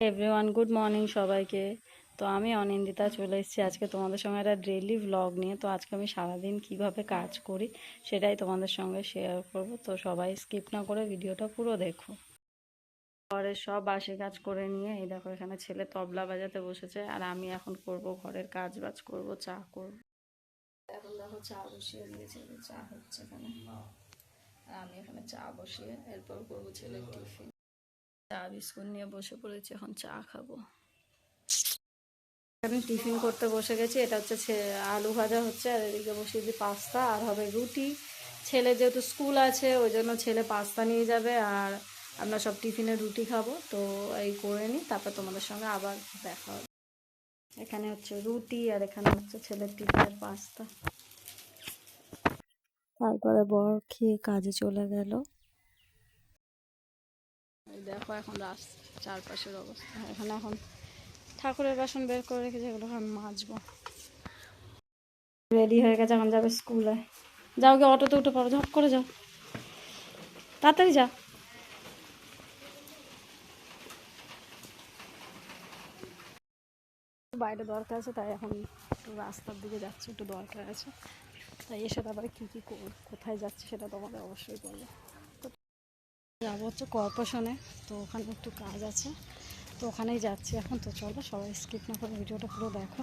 Everyone good morning সবাইকে। তো আমি অনিন্দিতা চলে এসেছি আজকে তোমাদের সঙ্গে একটা ডেইলি ভ্লগ নিয়ে। তো আজকে আমি সারাদিন কীভাবে কাজ করি সেটাই তোমাদের সঙ্গে শেয়ার করব। তো সবাই স্কিপ না করে ভিডিওটা পুরো দেখো। ঘরের সব বাসি কাজ করে নিয়ে, এই দেখো এখানে ছেলে তবলা বাজাতে বসেছে। আর আমি এখন করব ঘরের কাজ বাজ করব চা, করব। এখন দেখো চা বসিয়ে দিয়েছে, চা হচ্ছে এখানে। আর আমি এখানে চা বসিয়ে এরপর করব ছেলের টিফিন। চা, বিস্কুট নিয়ে বসে পড়েছি, এখন চা খাব। আমি টিফিন করতে বসে গেছি, এটা হচ্ছে আলু ভাজা হচ্ছে, আর এদিকে বসিয়ে দিই পাস্তা, আর হবে রুটি। ছেলে যেহেতু স্কুল আছে, ওই জন্য ছেলে পাস্তা নিয়ে যাবে, আর আমরা সব টিফিনে রুটি খাব, তো এই করে নিই, তারপর তোমাদের সঙ্গে আবার দেখা হবে। এখানে হচ্ছে রুটি, আর এখানে হচ্ছে ছেলের টিফিনের পাস্তা। তারপরে বর খেয়ে কাজে চলে গেল। দেখো এখন রাস্তা চারপাশের অবস্থা। এখানে এখন ঠাকুরের বাসন বের করে রেখেছে এগুলো এখন মাজবো। রেডি হয়ে গেছে, এখন যাবে স্কুলে। যাও গিয়ে অটোতে উঠে পড়ো, ঝপ করে যাও। তাড়াতাড়ি যা। বাইরে দরকার আছে, তাই এখন একটু রাস্তার দিকে যাচ্ছে, একটু দরকার আছে। তাই এসে তারপরে কী কী কোথায় যাচ্ছে সেটা তোমাদের অবশ্যই বলব। যাব হচ্ছে কর্পোরেশনে তো ওখানে একটু কাজ আছে, তো ওখানেই যাচ্ছি এখন, তো চলো সবাই স্কিপ না করে ভিডিওটা পুরো দেখো।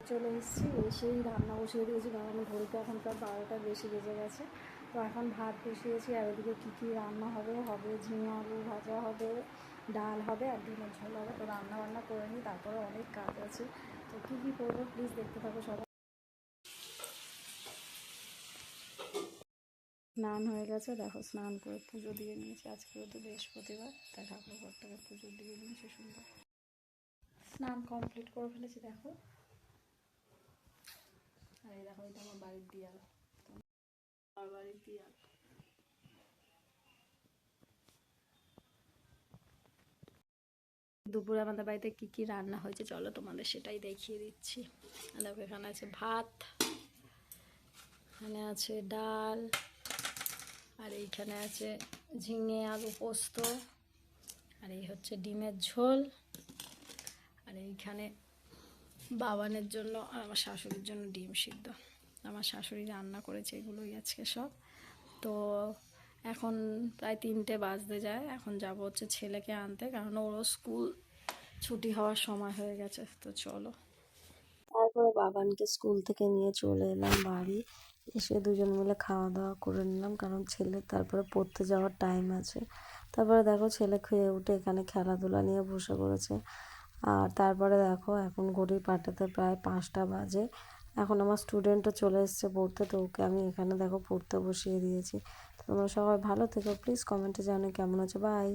চলে এসেছি এসেই রান্না বসিয়ে দিয়েছি, কারণ ঘড়িতে এখন প্রায় বারোটা বেশি বেজে গেছে। তো এখন ভাত বসিয়েছি, আর ওদিকে কী কী রান্না হবে হবে ঝিঙে আলু ভাজা হবে ডাল হবে আর ডিমের ঝোল হবে। তো রান্না বান্না করে নিই, তারপরে অনেক কাজ আছে। তো কী কী করব প্লিজ দেখতে থাকো সবাই। স্নান হয়ে গেছে, দেখো স্নান করে পুজো দিয়ে নিয়েছি। আজকে তো বৃহস্পতিবার, তাই ঠাকুর ঘরটাকে পুজো দিয়ে নিয়েছি সুন্দর। স্নান কমপ্লিট করে ফেলেছি, দেখো। আর এই দেখো, এটা আমার বাড়ির দিয়াল। আমার বাড়ির দিয়াল। দুপুরে আমাদের বাড়িতে কি কি রান্না হয়েছে, চলো তোমাদের সেটাই দেখিয়ে দিচ্ছি। দেখো, এখানে আছে ভাত, এখানে আছে ডাল, আর এইখানে আছে ঝিঙে, আলু পোস্ত, আর এই হচ্ছে ডিমের ঝোল, আর এইখানে বাবানের জন্য আর আমার শাশুড়ির জন্য ডিম সিদ্ধ। আমার শাশুড়ি রান্না করেছে এগুলোই আজকে সব। তো এখন প্রায় তিনটে বাজতে যায়। এখন যাব হচ্ছে ছেলেকে আনতে, কারণ ওরও স্কুল ছুটি হওয়ার সময় হয়ে গেছে, তো চলো। তারপরে বাবানকে স্কুল থেকে নিয়ে চলে এলাম বাড়ি। এসে দুজন মিলে খাওয়া দাওয়া করে নিলাম, কারণ ছেলে তারপরে পড়তে যাওয়ার টাইম আছে। তারপরে দেখো ছেলে খেয়ে উঠে এখানে খেলাধুলা নিয়ে বসে পড়েছে। আর তারপরে দেখো এখন ঘড়ির পাটাতে প্রায় পাঁচটা বাজে। এখন আমার স্টুডেন্টও চলে এসছে পড়তে, তো ওকে আমি এখানে দেখো পড়তে বসিয়ে দিয়েছি। তোমরা সবাই ভালো থেকো। প্লিজ কমেন্টে জানো কেমন আছো। বাই